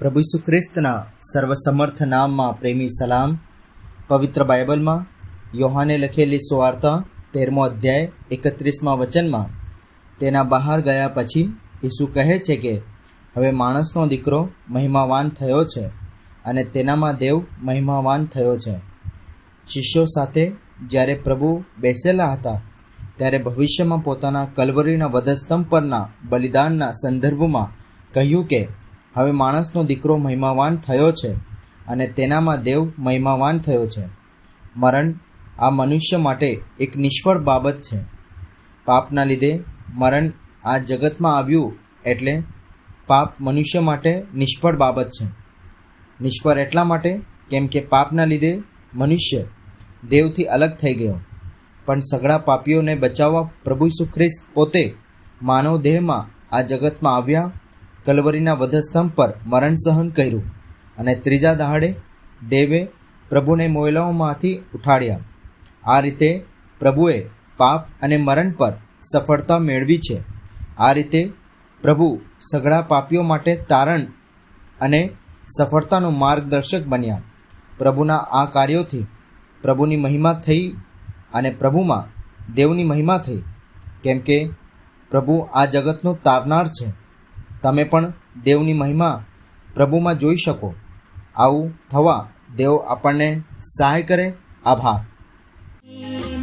પ્રભુ ઈસુ ખ્રિસ્તના સર્વસમર્થ નામમાં પ્રેમી સલામ. પવિત્ર બાઇબલમાં યોહાને લખેલી સુવાર્તા તેરમો અધ્યાય એકત્રીસમાં વચનમાં, તેના બહાર ગયા પછી ઈસુ કહે છે કે, હવે માણસનો દીકરો મહિમાવાન થયો છે અને તેનામાં દેવ મહિમાવાન થયો છે. શિષ્યો સાથે જ્યારે પ્રભુ બેસેલા હતા, ત્યારે ભવિષ્યમાં પોતાના કલવરીના વધસ્તંભ પરના બલિદાનના સંદર્ભમાં કહ્યું કે હવે માણસનો દીકરો મહિમાવાન થયો છે અને તેનામાં દેવ મહિમાવાન થયો છે. મરણ આ મનુષ્ય માટે એક નિષ્ફળ બાબત છે. પાપના લીધે મરણ આ જગતમાં આવ્યું એટલે પાપ મનુષ્ય માટે નિષ્ફળ બાબત છે. નિષ્ફળ એટલા માટે કેમ કે પાપના લીધે મનુષ્ય દેવથી અલગ થઈ ગયો. પણ સઘળા પાપીઓને બચાવવા પ્રભુ ઈસુ ખ્રિસ્ત પોતે માનવ દેહમાં આ જગતમાં આવ્યા કલવરીના વધસ્તંભ પર મરણ સહન કર્યું અને ત્રીજા દહાડે દેવે પ્રભુને મોયલાઓમાંથી ઉઠાડ્યા. આ રીતે પ્રભુએ પાપ અને મરણ પર સફળતા મેળવી છે. આ રીતે પ્રભુ સઘળા પાપીઓ માટે તારણ અને સફળતાનો માર્ગદર્શક બન્યા. પ્રભુના આ કાર્યોથી પ્રભુની મહિમા થઈ અને પ્રભુમાં દેવની મહિમા થઈ. કેમ કે પ્રભુ આ જગતનો તારનાર છે. તમે પણ દેવની મહિમા પ્રભુમાં જોઈ શકો. આવું થવા દેવ આપણને સહાય કરે. આભાર.